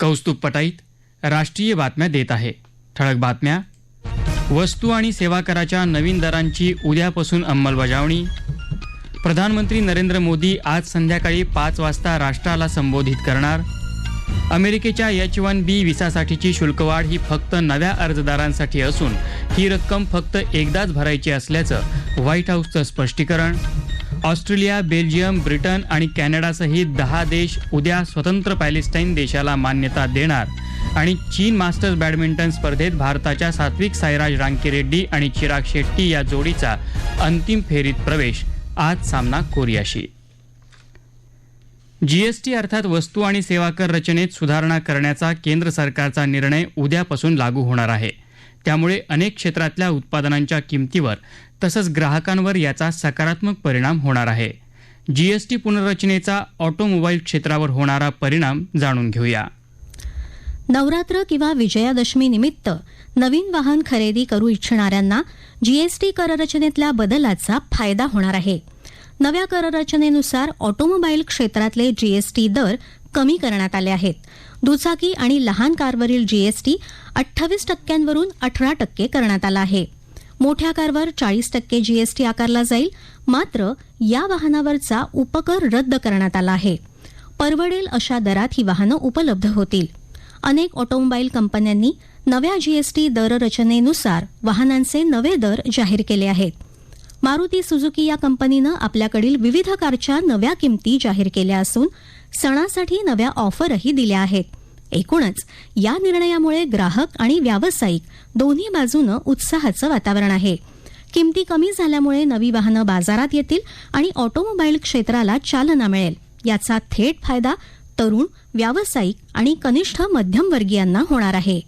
कौस्तुभ पटाईत राष्ट्रीय बातम्या देत आहे. ठळक बातम्या. वस्तू आणि सेवा कराच्या नवीन दरांची उद्यापासून अंमलबजावणी. प्रधानमंत्री नरेंद्र मोदी आज संध्याकाळी पाच वाजता राष्ट्राला संबोधित करणार. अमेरिकेच्या एच वन बी विसासाठीची शुल्कवाढ ही फक्त नव्या अर्जदारांसाठी असून ही रक्कम फक्त एकदाच भरायची असल्याचं व्हाईट हाऊसचं स्पष्टीकरण. ऑस्ट्रेलिया बेल्जियम ब्रिटन आणि कॅनडासहित दहा देश उद्या स्वतंत्र पॅलेस्टाईन देशाला मान्यता देणार. आणि चीन मास्टर्स बॅडमिंटन स्पर्धेत भारताच्या सात्विक साईराज रांकीरेड्डी आणि चिराग शेट्टी या जोडीचा अंतिम फेरीत प्रवेश. आज सामना कोरियाशी. जीएसटी अर्थात वस्तू आणि सेवा कर रचनेत सुधारणा करण्याचा केंद्र सरकारचा निर्णय उद्यापासून लागू होणार आहे. त्यामुळे अनेक क्षेत्रातल्या उत्पादनांच्या किमतीवर तसंच ग्राहकांवर याचा सकारात्मक परिणाम होणार आहे. जीएसटी पुनर्रचनेचा ऑटोमोबाईल क्षेत्रावर होणारा परिणाम जाणून घेऊया. नवरात्र किंवा विजयादशमी निमित्त नवीन वाहन खरेदी करू इच्छिणाऱ्यांना जीएसटी कररचनेतल्या बदलाचा फायदा होणार आहे. नव्या कररचनेनुसार ऑटोमोबाईल क्षेत्रातले जीएसटी दर कमी करण्यात आले आहेत. दुचाकी आणि लहान कारवरील जीएसटी अठ्ठावीस टक्क्यांवरून अठरा टक्के करण्यात आला आहे. मोठ्या कारवर चाळीस टक्के जीएसटी आकारला जाईल मात्र या वाहनावरचा उपकर रद्द करण्यात आला आहे. परवडेल अशा दरात ही वाहनं उपलब्ध होतील. अनेक ऑटोमोबाईल कंपन्यांनी नव्या जीएसटी दररचनेनुसार वाहनांचे नवे दर जाहीर केले आहेत. मारुती सुझुकी या कंपनीनं आपल्याकडील विविध कारच्या नव्या किमती जाहीर केल्या असून सणासाठी नव्या ऑफरही दिल्या आहेत. एकूणच या निर्णयामुळे ग्राहक आणि व्यावसायिक दोन्ही बाजूनं उत्साहाचं वातावरण आहे. किमती कमी झाल्यामुळे नवी वाहनं बाजारात येतील आणि ऑटोमोबाईल क्षेत्राला चालना मिळेल. याचा थेट फायदा तरुण व्यावसायिक आणि कनिष्ठ मध्यमवर्गीयांना होणार आहे.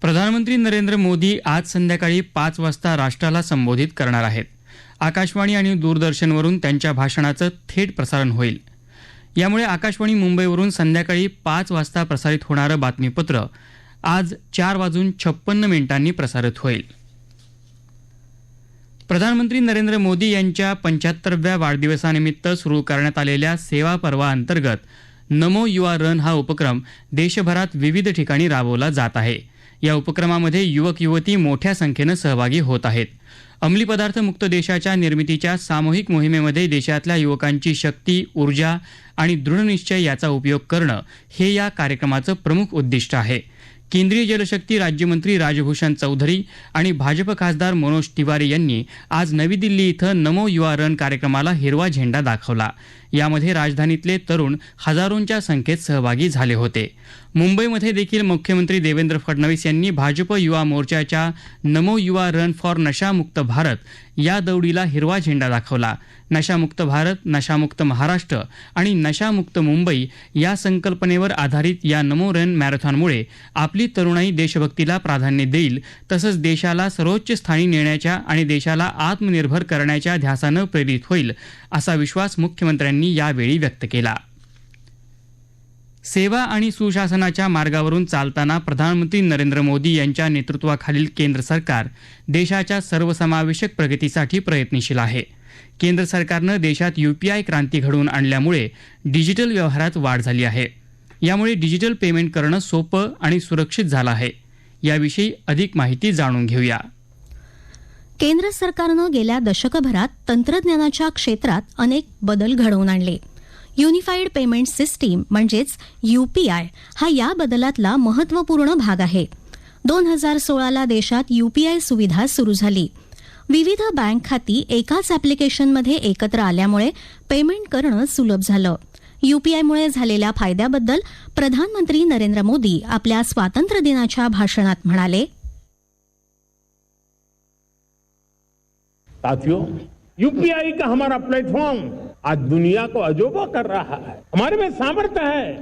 प्रधानमंत्री नरेंद्र मोदी आज संध्याकाळी पाच वाजता राष्ट्राला संबोधित करणार आहेत. आकाशवाणी आणि दूरदर्शनवरून त्यांच्या भाषणाचं थेट प्रसारण होईल. यामुळे आकाशवाणी मुंबईवरून संध्याकाळी पाच वाजता प्रसारित होणारं बातमीपत्र आज चार वाजून छप्पन्न मिनिटांनी प्रसारित होईल. प्रधानमंत्री नरेंद्र मोदी यांच्या पंच्याहत्तरव्या वाढदिवसानिमित्त सुरू करण्यात आलेल्या सेवा पर्वा अंतर्गत नमो युवा रन हा उपक्रम देशभरात विविध ठिकाणी राबवला जात आहे. या उपक्रमामध्ये युवक युवती मोठ्या संख्येनं सहभागी होत आहेत. अंमली पदार्थ मुक्त देशाच्या निर्मितीच्या सामूहिक मोहिमेमध्ये देशातल्या युवकांची शक्ती ऊर्जा आणि दृढनिश्चय याचा उपयोग करणं हे या कार्यक्रमाचं प्रमुख उद्दिष्ट आहे. केंद्रीय जलशक्ती राज्यमंत्री राजभूषण चौधरी आणि भाजप खासदार मनोज तिवारी यांनी आज नवी दिल्ली इथं नमो युवा रन कार्यक्रमाला हिरवा झेंडा दाखवला. यामध्ये राजधानीतले तरुण हजारोंच्या संख्येत सहभागी झाले होते. मुंबईमध्ये देखील मुख्यमंत्री देवेंद्र फडणवीस यांनी भाजप युवा मोर्चाच्या नमो युवा रन फॉर नशामुक्त भारत या दौडीला हिरवा झेंडा दाखवला. नशामुक्त भारत नशामुक्त महाराष्ट्र आणि नशामुक्त मुंबई या संकल्पनेवर आधारित या नमो रन मॅरेथॉनमुळे आपली तरुणाई देशभक्तीला प्राधान्य देईल तसंच देशाला सर्वोच्च स्थानी नेण्याच्या आणि देशाला आत्मनिर्भर करण्याच्या ध्यासानं प्रेरित होईल असा विश्वास मुख्यमंत्र्यांनी यावेळी व्यक्त केला. सेवा आणि सुशासनाच्या मार्गावरून चालताना प्रधानमंत्री नरेंद्र मोदी यांच्या नेतृत्वाखालील केंद्र सरकार देशाच्या सर्वसमावेशक प्रगतीसाठी प्रयत्नशील आहे. केंद्र सरकारनं देशात यूपीआय क्रांती घडवून आणल्यामुळे डिजिटल व्यवहारात वाढ झाली आहे. यामुळे डिजिटल पेमेंट करणं सोपं आणि सुरक्षित झालं आहे. याविषयी अधिक माहिती जाणून घेऊया. केंद्र सरकारनं गेल्या दशकभरात तंत्रज्ञानाच्या क्षेत्रात अनेक बदल घडवून आणले. युनिफाईड पेमेंट सिस्टीम म्हणजेच यूपीआय हा या बदलातला महत्त्वपूर्ण भाग आहे. दोन हजार सोळाला देशात यूपीआय सुविधा सुरू झाली. विविध बँक खाती एकाच ॲप्लिकेशनमध्ये एकत्र आल्यामुळे पेमेंट करणं सुलभ झालं. यूपीआयमुळे झालेल्या फायद्याबद्दल प्रधानमंत्री नरेंद्र मोदी आपल्या स्वातंत्र्य दिनाच्या भाषणात म्हणाले साथियों यूपीआई का हमारा प्लेटफॉर्म आज दुनिया को अजोबा कर रहा है। हमारे में सामर्थ्य है।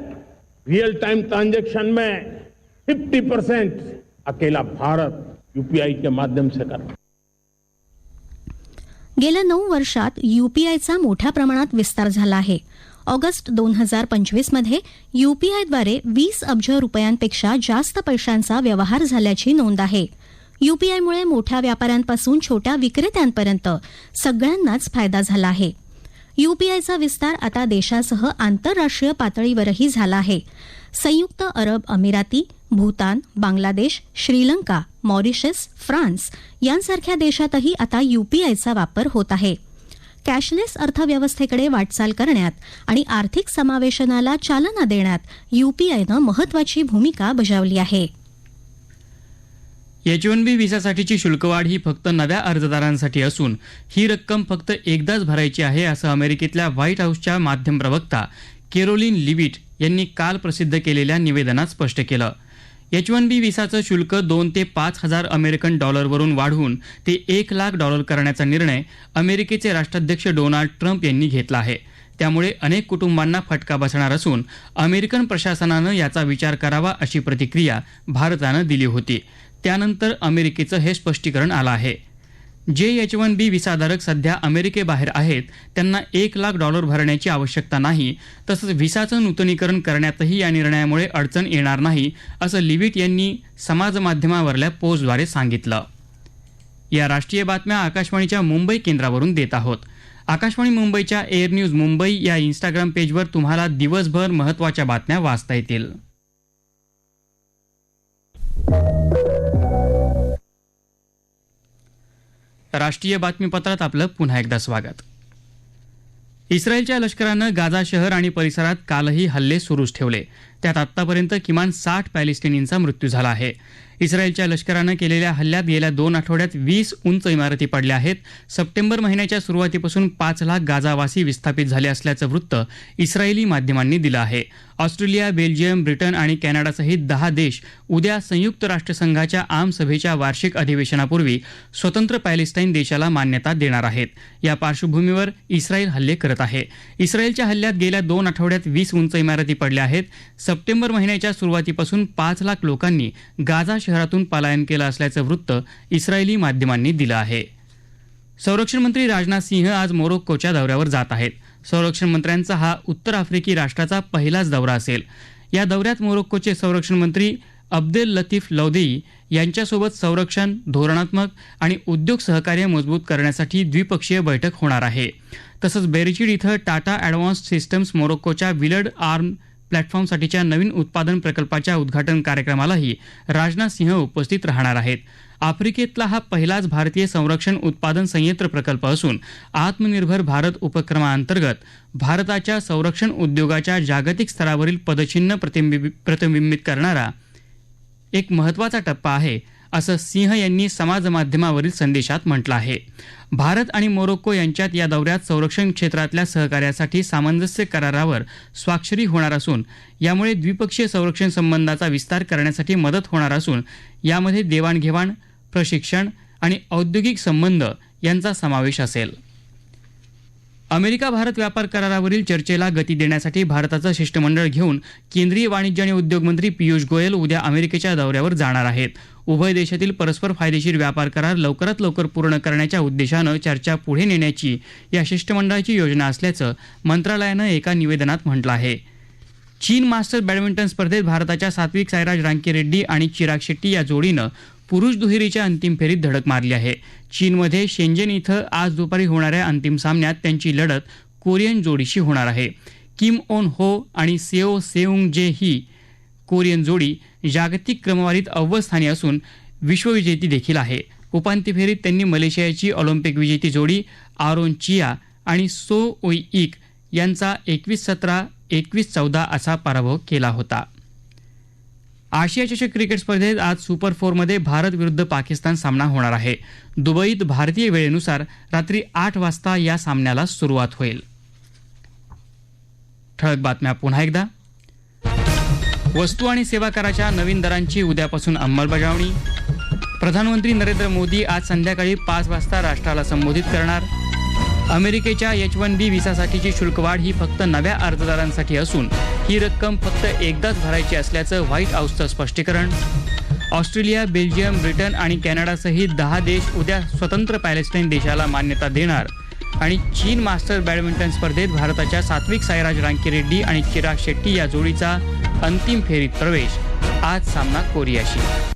रियल टाइम ट्रांजेक्शन में 50 परसेंट अकेला भारत यूपीआई के माध्यम से कर रहा है। गेल्या नऊ वर्षात यूपीआयचा मोठ्या प्रमाणात विस्तार झाला आहे. ऑगस्ट दोन हजार पंचवीसमध्ये यूपीआयद्वारे वीस अब्ज रुपयांपेक्षा जास्त पैशांचा व्यवहार झाल्याची नोंद आहे. यूपीआयमुळे मोठ्या व्यापाऱ्यांपासून छोट्या विक्रेत्यांपर्यंत सगळ्यांनाच फायदा झाला आहे. यूपीआयचा विस्तार आता देशासह आंतरराष्ट्रीय पातळीवरही झाला आहे. संयुक्त अरब अमिराती भूतान बांगलादेश श्रीलंका मॉरिशस फ्रान्स यांसारख्या देशातही आता यूपीआयचा वापर होत आहे. कॅशलेस अर्थव्यवस्थेकडे वाटचाल करण्यात आणि आर्थिक समावेशनाला चालना देण्यात यूपीआयनं महत्वाची भूमिका बजावली आहे. एच वन बी व्हिसासाठीची शुल्कवाढ ही फक्त नव्या अर्जदारांसाठी असून ही रक्कम फक्त एकदाच भरायची आहे असं अमेरिकेतल्या व्हाईट हाऊसच्या माध्यम प्रवक्ता केरोलिन लिविट यांनी काल प्रसिद्ध केलेल्या निवेदनात स्पष्ट केलं. एच वन बी व्हिसाचं शुल्क दोन ते पाच हजार अमेरिकन डॉलरवरून वाढवून ते एक लाख डॉलर करण्याचा निर्णय अमेरिकेचे राष्ट्राध्यक्ष डोनाल्ड ट्रम्प यांनी घेतला आहे. त्यामुळे अनेक कुटुंबांना फटका बसणार असून अमेरिकन प्रशासनानं याचा विचार करावा अशी प्रतिक्रिया भारतानं दिली होती. त्यानंतर अमेरिकेचं हे स्पष्टीकरण आलं आहे. जे एच वन बी व्हिसाधारक सध्या अमेरिकेबाहेर आहेत त्यांना एक लाख डॉलर भरण्याची आवश्यकता नाही तसंच व्हिसाचं नूतनीकरण करण्यातही या निर्णयामुळे अडचण येणार नाही असं लिविट यांनी समाजमाध्यमावरल्या पोस्टद्वारे सांगितलं. या राष्ट्रीय बातम्या आकाशवाणीच्या मुंबई केंद्रावरून देत आहोत. आकाशवाणी मुंबईच्या एअर न्यूज मुंबई या इंस्टाग्राम पेजवर तुम्हाला दिवसभर महत्त्वाच्या बातम्या वाचता येतील. राष्ट्रीय बातमीपत्रात आपलं पुन्हा एकदा स्वागत. इस्रायलच्या लष्करानं गाझा शहर आणि परिसरात कालही हल्ले सुरूच ठेवले. त्यात आतापर्यंत किमान साठ पॅलेस्टिनींचा मृत्यू झाला आहे. इस्रायलच्या लष्करानं केलेल्या हल्ल्यात गेल्या दोन आठवड्यात वीस उंच इमारती पडल्या आहेत. सप्टेंबर महिन्याच्या सुरुवातीपासून पाच लाख गाजावासी विस्थापित झाले असल्याचं वृत्त इस्रायली माध्यमांनी दिलं आहे. ऑस्ट्रेलिया बेल्जियम ब्रिटन आणि कॅनडासहित दहा देश उद्या संयुक्त राष्ट्रसंघाच्या आमसभेच्या वार्षिक अधिवेशनापूर्वी स्वतंत्र पॅलेस्टाईन देशाला मान्यता देणार आहेत. या पार्श्वभूमीवर इस्रायल हल्ले करत आहे. इस्रायलच्या हल्ल्यात गेल्या दोन आठवड्यात वीस उंच इमारती पडल्या आहेत. सप्टेंबर महिन्याच्या सुरुवातीपासून पाच लाख लोकांनी गाजा शहरातून पलायन केलं असल्याचं वृत्त इस्रायली माध्यमांनी दिलं आहे. संरक्षण मंत्री राजनाथ सिंह आज मोरोक्कोच्या दौऱ्यावर जात आहेत. संरक्षण मंत्र्यांचा हा उत्तर आफ्रिकी राष्ट्राचा पहिलाच दौरा असेल. या दौऱ्यात मोरोक्कोचे संरक्षण मंत्री अब्देल लतीफ लौदेई यांच्यासोबत संरक्षण धोरणात्मक आणि उद्योग सहकार्य मजबूत करण्यासाठी द्विपक्षीय बैठक होणार आहे. तसंच बेरिचिड इथं टाटा ॲडव्हान्स्ड सिस्टम्स मोरोक्कोच्या विलड आर्म प्लॅटफॉर्मसाठीच्या नवीन उत्पादन प्रकल्पाच्या उद्घाटन कार्यक्रमालाही राजनाथ सिंह उपस्थित राहणार आहेत. आफ्रिकेतला हा पहिलाच भारतीय संरक्षण उत्पादन संयंत्र प्रकल्प असून आत्मनिर्भर भारत उपक्रमाअंतर्गत भारताच्या संरक्षण उद्योगाच्या जागतिक स्तरावरील पदचिन्ह प्रतिबिंबित प्रतिबिंबित करणारा एक महत्त्वाचा टप्पा आहे. असं सिंह यांनी समाजमाध्यमावरील संदेशात म्हटलं आहे. भारत आणि मोरोक्को यांच्यात या दौऱ्यात संरक्षण क्षेत्रातल्या सहकार्यासाठी सामंजस्य करारावर स्वाक्षरी होणार असून यामुळे द्विपक्षीय संरक्षण संबंधाचा विस्तार करण्यासाठी मदत होणार असून यामध्ये देवाणघेवाण प्रशिक्षण आणि औद्योगिक संबंध यांचा समावेश असेल. अमेरिका भारत व्यापार करारावरील चर्चेला गती देण्यासाठी भारताचं शिष्टमंडळ घेऊन केंद्रीय वाणिज्य आणि उद्योग मंत्री पियुष गोयल उद्या अमेरिकेच्या दौऱ्यावर जाणार आहेत. उभय देशातील परस्पर फायदेशीर व्यापार करार लवकरात लवकर पूर्ण करण्याच्या उद्देशानं चर्चा पुढे नेण्याची या शिष्टमंडळाची योजना असल्याचं मंत्रालयानं एका निवेदनात म्हटलं आहे. चीन मास्टर्स बॅडमिंटन स्पर्धेत भारताच्या सात्विक साईराज रांकीरेड्डी आणि चिराग शेट्टी या जोडीनं पुरुष दुहेरीच्या अंतिम फेरीत धडक मारली आहे. चीनमध्ये शेंजेन इथं आज दुपारी होणाऱ्या अंतिम सामन्यात त्यांची लढत कोरियन जोडीशी होणार आहे. किम ओन हो आणि सेओ सेऊंग जे ही कोरियन जोडी जागतिक क्रमवारीत अव्वल स्थानी असून विश्वविजेती देखील आहे. उपांत्य फेरीत त्यांनी मलेशियाची ऑलिम्पिक विजेती जोडी आरोन चिया आणि सो ओई इक यांचा एकवीस सतरा एकवीस चौदा असा पराभव केला होता. आशिया चषक क्रिकेट स्पर्धेत आज सुपर फोरमध्ये भारत विरुद्ध पाकिस्तान सामना होणार आहे. दुबईत भारतीय वेळेनुसार रात्री आठ वाजता या सामन्याला सुरुवात होईल. ठळक बातम्या पुन्हा एकदा. वस्तू आणि सेवा कराच्या नवीन दरांची उद्यापासून अंमलबजावणी. प्रधानमंत्री नरेंद्र मोदी आज संध्याकाळी पाच वाजता राष्ट्राला संबोधित करणार. अमेरिकेच्या एच वन बी व्हिसासाठीची शुल्कवाढ ही फक्त नव्या अर्जदारांसाठी असून ही रक्कम फक्त एकदाच भरायची असल्याचं व्हाईट हाऊसचं स्पष्टीकरण. ऑस्ट्रेलिया बेल्जियम ब्रिटन आणि कॅनडासहित दहा देश उद्या स्वतंत्र पॅलेस्टाईन देशाला मान्यता देणार. आणि चीन मास्टर बॅडमिंटन स्पर्धेत भारताच्या सात्विक साईराज रांकीरेड्डी आणि चिराग शेट्टी या जोडीचा अंतिम फेरीत प्रवेश. आज सामना कोरियाशी.